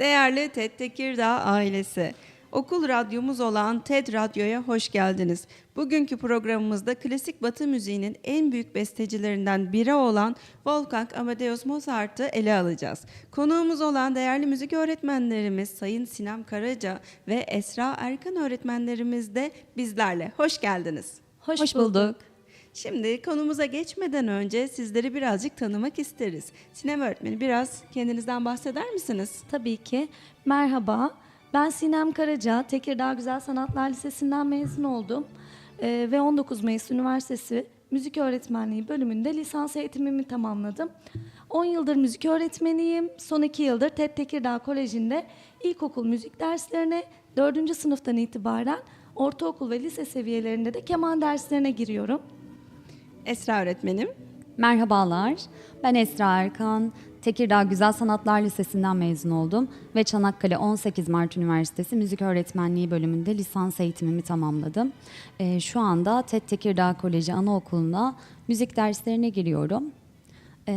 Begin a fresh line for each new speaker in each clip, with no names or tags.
Değerli TED Tekirdağ ailesi, okul radyomuz olan TED Radyo'ya hoş geldiniz. Bugünkü programımızda klasik batı müziğinin en büyük bestecilerinden biri olan Wolfgang Amadeus Mozart'ı ele alacağız. Konuğumuz olan değerli müzik öğretmenlerimiz Sayın Sinem Karaca ve Esra Erkan öğretmenlerimiz de bizlerle. Hoş geldiniz.
Hoş, bulduk.
Şimdi konumuza geçmeden önce sizleri birazcık tanımak isteriz. Sinem öğretmeni biraz kendinizden bahseder misiniz?
Tabii ki. Merhaba. Ben Sinem Karaca, Tekirdağ Güzel Sanatlar Lisesi'nden mezun oldum. Ee, ve 19 Mayıs Üniversitesi Müzik Öğretmenliği bölümünde lisans eğitimimi tamamladım. 10 yıldır müzik öğretmeniyim. Son 2 yıldır TED Tekirdağ Koleji'nde ilkokul müzik derslerine 4. sınıftan itibaren ortaokul ve lise seviyelerinde de keman derslerine giriyorum.
Esra öğretmenim.
Merhabalar, ben Esra Erkan. Tekirdağ Güzel Sanatlar Lisesi'nden mezun oldum ve Çanakkale 18 Mart Üniversitesi Müzik Öğretmenliği bölümünde lisans eğitimimi tamamladım. Ee, şu anda TED Tekirdağ Koleji Anaokulu'na müzik derslerine giriyorum. Ee,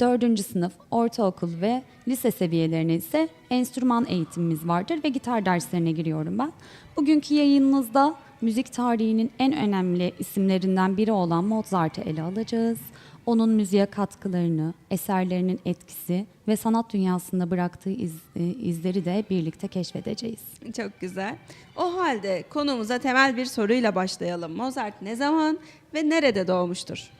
dördüncü sınıf, ortaokul ve lise seviyelerine ise enstrüman eğitimimiz vardır ve gitar derslerine giriyorum ben. Bugünkü yayınımızda müzik tarihinin en önemli isimlerinden biri olan Mozart'ı ele alacağız. Onun müziğe katkılarını, eserlerinin etkisi ve sanat dünyasında bıraktığı iz- e, izleri de birlikte keşfedeceğiz.
Çok güzel. O halde konumuza temel bir soruyla başlayalım. Mozart ne zaman ve nerede doğmuştur?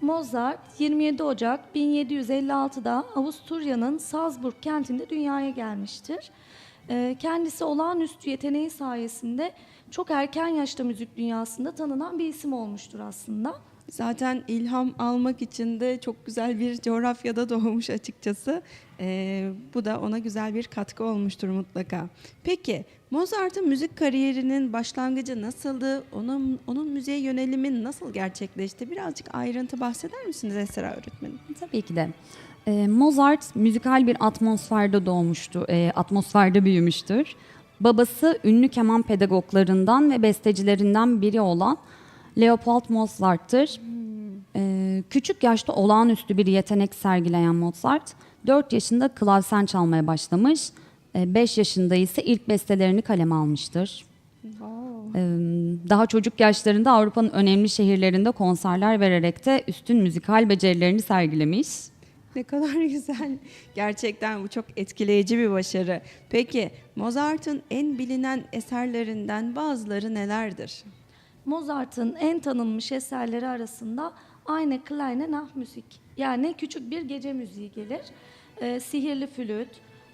Mozart 27 Ocak 1756'da Avusturya'nın Salzburg kentinde dünyaya gelmiştir. Ee, Kendisi olağanüstü yeteneği sayesinde çok erken yaşta müzik dünyasında tanınan bir isim olmuştur aslında.
Zaten ilham almak için de çok güzel bir coğrafyada doğmuş açıkçası. Ee, bu da ona güzel bir katkı olmuştur mutlaka. Peki Mozart'ın müzik kariyerinin başlangıcı nasıldı? Onun, onun müziğe yönelimi nasıl gerçekleşti? Birazcık ayrıntı bahseder misiniz Esra öğretmenim?
Tabii ki de. Ee, Mozart müzikal bir atmosferde doğmuştu, e, atmosferde büyümüştür. Babası ünlü keman pedagoglarından ve bestecilerinden biri olan Leopold Mozart'tır. Ee, küçük yaşta olağanüstü bir yetenek sergileyen Mozart, 4 yaşında klavsen çalmaya başlamış, 5 yaşında ise ilk bestelerini kaleme almıştır. Daha çocuk yaşlarında Avrupa'nın önemli şehirlerinde konserler vererek de üstün müzikal becerilerini sergilemiş.
Ne kadar güzel. Gerçekten bu çok etkileyici bir başarı. Peki Mozart'ın en bilinen eserlerinden bazıları nelerdir?
Mozart'ın en tanınmış eserleri arasında Eine kleine Nachtmusik yani küçük bir gece müziği gelir. Ee, Sihirli Flüt,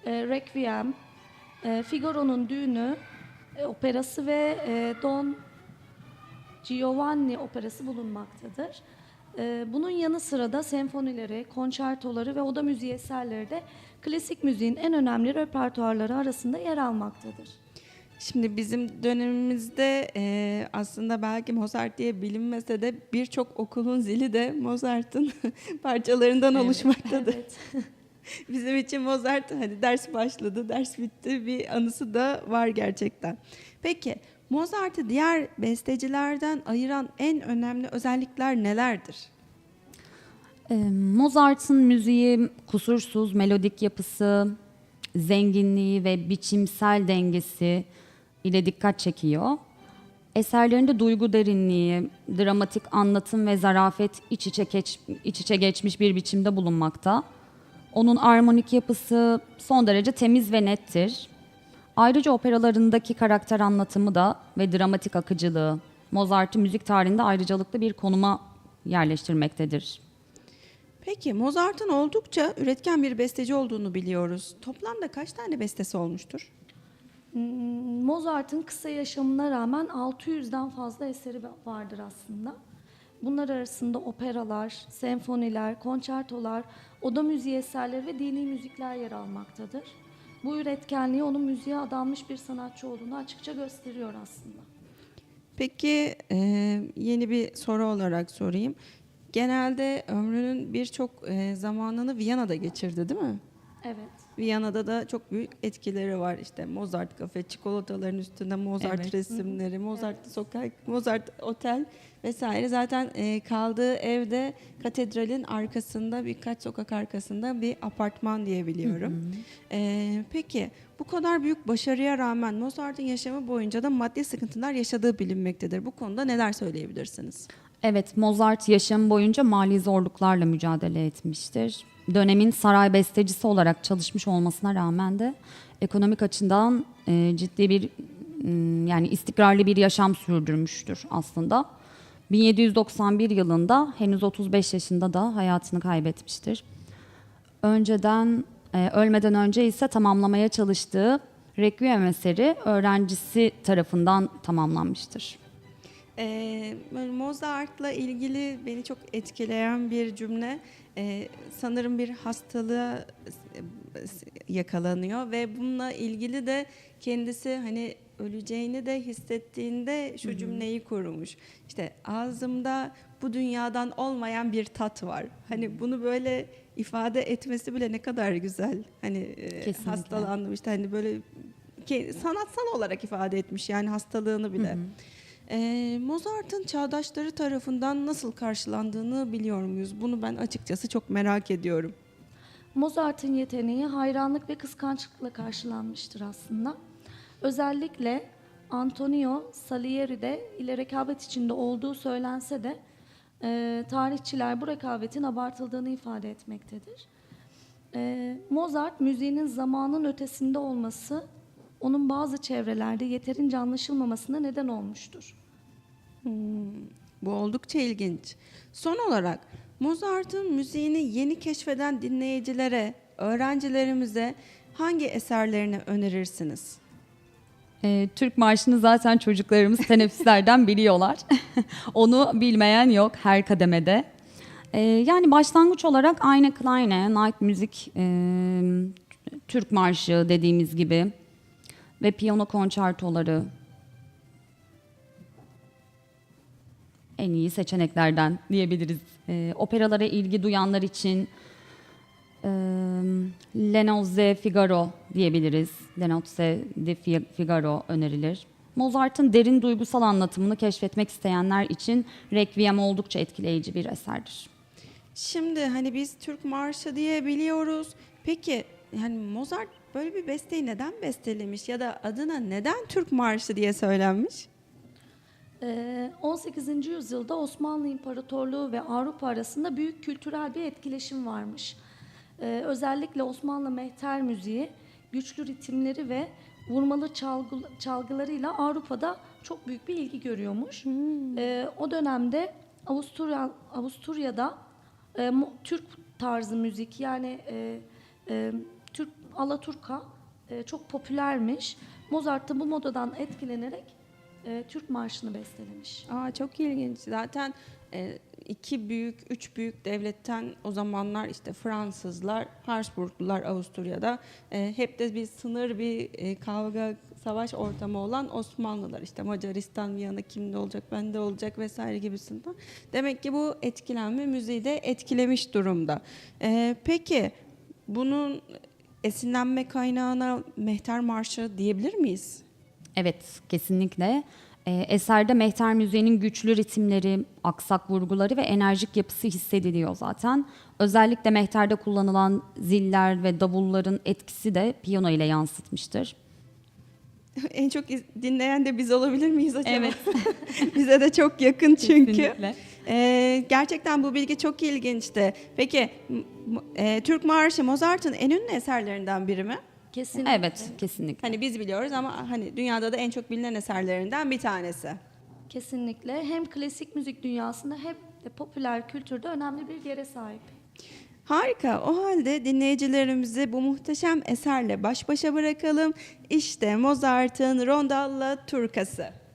e, Requiem, e, Figaro'nun Düğünü e, operası ve e, Don Giovanni operası bulunmaktadır. Ee, bunun yanı sıra da senfonileri, konçertoları ve oda müziği eserleri de klasik müziğin en önemli repertuarları arasında yer almaktadır.
Şimdi bizim dönemimizde e, aslında belki Mozart diye bilinmese de birçok okulun zili de Mozart'ın parçalarından oluşmaktadır.
Evet.
Bizim için Mozart hani ders başladı, ders bitti bir anısı da var gerçekten. Peki Mozart'ı diğer bestecilerden ayıran en önemli özellikler nelerdir?
Ee, Mozart'ın müziği kusursuz melodik yapısı, zenginliği ve biçimsel dengesi ile dikkat çekiyor. Eserlerinde duygu derinliği, dramatik anlatım ve zarafet iç içe, geç, iç içe geçmiş bir biçimde bulunmakta. Onun armonik yapısı son derece temiz ve nettir. Ayrıca operalarındaki karakter anlatımı da ve dramatik akıcılığı Mozart'ı müzik tarihinde ayrıcalıklı bir konuma yerleştirmektedir.
Peki Mozart'ın oldukça üretken bir besteci olduğunu biliyoruz. Toplamda kaç tane bestesi olmuştur?
Hmm, Mozart'ın kısa yaşamına rağmen 600'den fazla eseri vardır aslında. Bunlar arasında operalar, senfoniler, konçertolar, oda müziği eserleri ve dini müzikler yer almaktadır. Bu üretkenliği onun müziğe adanmış bir sanatçı olduğunu açıkça gösteriyor aslında.
Peki e, yeni bir soru olarak sorayım. Genelde ömrünün birçok e, zamanını Viyana'da geçirdi değil mi?
Evet.
Viyana'da da çok büyük etkileri var. İşte Mozart kafe, çikolataların üstünde Mozart
Evet.
resimleri, Mozart sokak, Mozart otel vesaire. Zaten e, kaldığı evde katedralin arkasında birkaç sokak arkasında bir apartman diye biliyorum. E, peki bu kadar büyük başarıya rağmen Mozart'ın yaşamı boyunca da maddi sıkıntılar yaşadığı bilinmektedir. Bu konuda neler söyleyebilirsiniz?
Evet, Mozart yaşam boyunca mali zorluklarla mücadele etmiştir. Dönemin saray bestecisi olarak çalışmış olmasına rağmen de ekonomik açıdan e, ciddi bir m, yani istikrarlı bir yaşam sürdürmüştür aslında. 1791 yılında henüz 35 yaşında da hayatını kaybetmiştir. Önceden e, ölmeden önce ise tamamlamaya çalıştığı Requiem eseri öğrencisi tarafından tamamlanmıştır.
Ee, böyle Mozart'la ilgili beni çok etkileyen bir cümle ee, sanırım bir hastalığa yakalanıyor ve bununla ilgili de kendisi hani öleceğini de hissettiğinde şu cümleyi kurmuş. İşte ağzımda bu dünyadan olmayan bir tat var. Hani bunu böyle ifade etmesi bile ne kadar güzel. Hani e,
Kesinlikle.
hastalandım işte hani böyle sanatsal olarak ifade etmiş yani hastalığını bile. Ee, Mozart'ın çağdaşları tarafından nasıl karşılandığını biliyor muyuz? Bunu ben açıkçası çok merak ediyorum.
Mozart'ın yeteneği hayranlık ve kıskançlıkla karşılanmıştır aslında. Özellikle Antonio Salieri'de ile rekabet içinde olduğu söylense de e, tarihçiler bu rekabetin abartıldığını ifade etmektedir. E, Mozart müziğinin zamanın ötesinde olması onun bazı çevrelerde yeterince anlaşılmamasına neden olmuştur.
Bu oldukça ilginç. Son olarak Mozart'ın müziğini yeni keşfeden dinleyicilere, öğrencilerimize hangi eserlerini önerirsiniz?
Ee, Türk Marşı'nı zaten çocuklarımız teneffüslerden biliyorlar. Onu bilmeyen yok her kademede. Ee, yani başlangıç olarak Eine Kleine, Night Müzik, e, Türk Marşı dediğimiz gibi ve piyano konçertoları en iyi seçeneklerden diyebiliriz. Ee, operalara ilgi duyanlar için e, Le Nozze Figaro diyebiliriz. Le Nozze de Fi- Figaro önerilir. Mozart'ın derin duygusal anlatımını keşfetmek isteyenler için Requiem oldukça etkileyici bir eserdir.
Şimdi hani biz Türk Marşı diye biliyoruz. Peki yani Mozart böyle bir besteyi neden bestelemiş ya da adına neden Türk Marşı diye söylenmiş?
Ee, 18. yüzyılda Osmanlı İmparatorluğu ve Avrupa arasında büyük kültürel bir etkileşim varmış. Ee, özellikle Osmanlı mehter müziği güçlü ritimleri ve vurmalı çalgı, çalgılarıyla Avrupa'da çok büyük bir ilgi görüyormuş. Ee, o dönemde Avusturya Avusturya'da e, Türk tarzı müzik yani e, e, Alaturka e, çok popülermiş. Mozart da bu modadan etkilenerek e, Türk marşını bestelemiş.
Aa çok ilginç. Zaten e, iki büyük, üç büyük devletten o zamanlar işte Fransızlar, Habsburglular Avusturya'da e, hep de bir sınır, bir e, kavga, savaş ortamı olan Osmanlılar. işte Macaristan, Viyana kimde olacak, bende olacak vesaire gibisinden. Demek ki bu etkilenme müziği de etkilemiş durumda. E, peki bunun esinlenme kaynağına Mehter Marşı diyebilir miyiz?
Evet, kesinlikle. Ee, eserde mehter müziğinin güçlü ritimleri, aksak vurguları ve enerjik yapısı hissediliyor zaten. Özellikle mehterde kullanılan ziller ve davulların etkisi de piyano ile yansıtmıştır.
En çok dinleyen de biz olabilir miyiz acaba?
Evet.
Bize de çok yakın çünkü.
Kesinlikle.
Ee, gerçekten bu bilgi çok ilginçti. Peki e, Türk Marşı Mozart'ın en ünlü eserlerinden biri mi?
Kesinlikle.
Evet, kesinlikle.
Hani biz biliyoruz ama hani dünyada da en çok bilinen eserlerinden bir tanesi.
Kesinlikle. Hem klasik müzik dünyasında hem de popüler kültürde önemli bir yere sahip.
Harika. O halde dinleyicilerimizi bu muhteşem eserle baş başa bırakalım. İşte Mozart'ın Rondalla Turkası.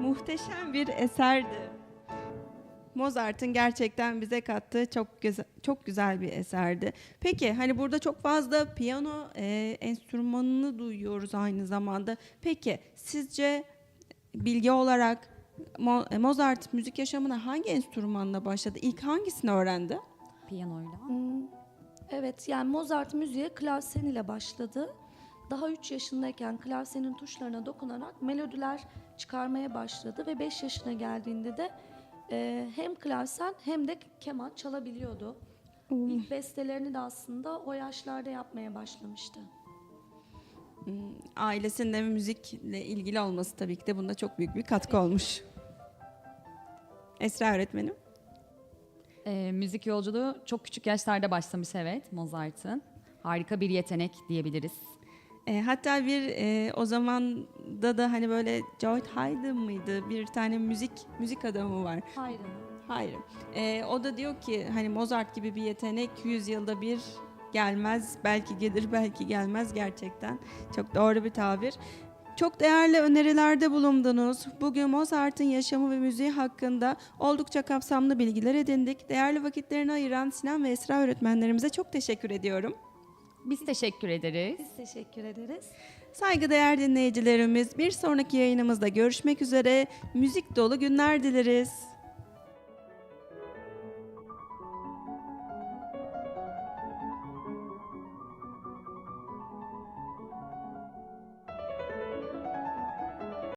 Muhteşem bir eserdi. Mozart'ın gerçekten bize kattığı çok güzel, çok güzel bir eserdi. Peki hani burada çok fazla piyano e, enstrümanını duyuyoruz aynı zamanda. Peki sizce bilgi olarak Mo- Mozart müzik yaşamına hangi enstrümanla başladı? İlk hangisini öğrendi?
Piyanoyla.
Evet yani Mozart müziğe klavsen ile başladı. Daha 3 yaşındayken klavsenin tuşlarına dokunarak melodiler çıkarmaya başladı ve 5 yaşına geldiğinde de e, hem klavsen hem de keman çalabiliyordu. İlk bestelerini de aslında o yaşlarda yapmaya başlamıştı.
Ailesinin de müzikle ilgili olması tabii ki de bunda çok büyük bir katkı olmuş. Esra öğretmenim.
Ee, müzik yolculuğu çok küçük yaşlarda başlamış evet Mozart'ın. Harika bir yetenek diyebiliriz.
E, hatta bir e, o zaman da da hani böyle George Haydn mıydı? Bir tane müzik müzik adamı var.
Hayır.
Hayır. E, o da diyor ki hani Mozart gibi bir yetenek 100 yılda bir gelmez. Belki gelir belki gelmez gerçekten. Çok doğru bir tabir. Çok değerli önerilerde bulundunuz. Bugün Mozart'ın yaşamı ve müziği hakkında oldukça kapsamlı bilgiler edindik. Değerli vakitlerini ayıran Sinan ve Esra öğretmenlerimize çok teşekkür ediyorum.
Biz teşekkür ederiz.
Biz teşekkür ederiz.
Saygıdeğer dinleyicilerimiz bir sonraki yayınımızda görüşmek üzere. Müzik dolu günler dileriz.